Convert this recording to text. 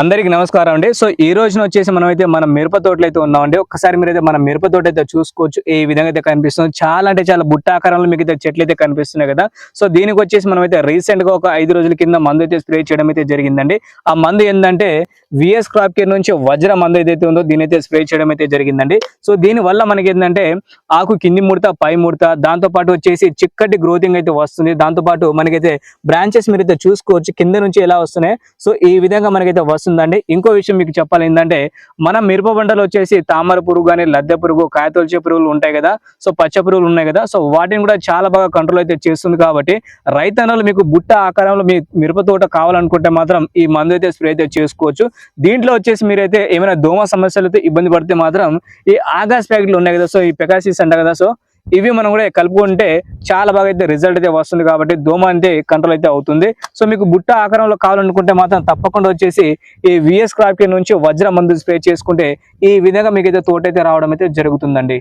అందరికీ నమస్కారం అండి. సో ఈ రోజున వచ్చేసి మనం అయితే మన మిరప తోటలు అయితే ఉన్నామండి. ఒక్కసారి మీరైతే మన మిరప తోట అయితే చూసుకోవచ్చు. ఏ విధంగా అయితే కనిపిస్తుంది చాలా అంటే చాలా బుట్ట ఆకారంలో మీకు అయితే చెట్లు అయితే కనిపిస్తున్నాయి కదా. సో దీనికి వచ్చేసి మనం అయితే రీసెంట్గా ఒక ఐదు రోజుల కింద మందు అయితే స్ప్రే చేయడం అయితే జరిగిందండి. ఆ మందు ఏంటంటే విఎస్ క్రాప్ కేర్ నుంచి వజ్ర మందు ఏదైతే ఉందో దీని అయితే స్ప్రే చేయడం అయితే జరిగిందండి. సో దీని వల్ల మనకి ఏంటంటే ఆకు కింది ముడత పై ముడత దాంతో పాటు వచ్చేసి చిక్కటి గ్రోతింగ్ అయితే వస్తుంది. దాంతో పాటు మనకైతే బ్రాంచెస్ మీరు అయితే చూసుకోవచ్చు. కింద నుంచి ఎలా వస్తున్నాయి. సో ఈ విధంగా మనకైతే వస్తుందండి ఇంకో విషయం మీకు చెప్పాలి ఏంటంటే మన మిరప పంటలు వచ్చేసి తామర పురుగు కానీ లద్దె పురుగు కాయతొలిచే పురుగులు ఉంటాయి కదా సో పచ్చ పురుగులు ఉన్నాయి కదా సో వాటిని కూడా చాలా బాగా కంట్రోల్ అయితే చేస్తుంది కాబట్టి రైతన్నలు మీకు బుట్ట ఆకారంలో మీ మిరప తోట కావాలనుకుంటే మాత్రం ఈ మందు అయితే స్ప్రే అయితే చేసుకోవచ్చు. దీంట్లో వచ్చేసి మీరైతే ఏమైనా దోమ సమస్యలతో ఇబ్బంది పడితే మాత్రం ఈ ఆగాస్ ప్యాకెట్లు ఉన్నాయి కదా సో ఈ పెకాసిస్ అంట కదా సో ఇవి మనం కూడా కలుపుకుంటే చాలా బాగా అయితే రిజల్ట్ అయితే వస్తుంది కాబట్టి దోమ అయితే కంట్రోల్ అయితే అవుతుంది. సో మీకు బుట్ట ఆకారంలో కావాలనుకుంటే మాత్రం తప్పకుండా వచ్చేసి ఈ విఎస్ క్రాప్ నుంచి వజ్ర మందు స్ప్రే చేసుకుంటే ఈ విధంగా మీకు అయితే తోటైతే రావడం అయితే జరుగుతుందండి.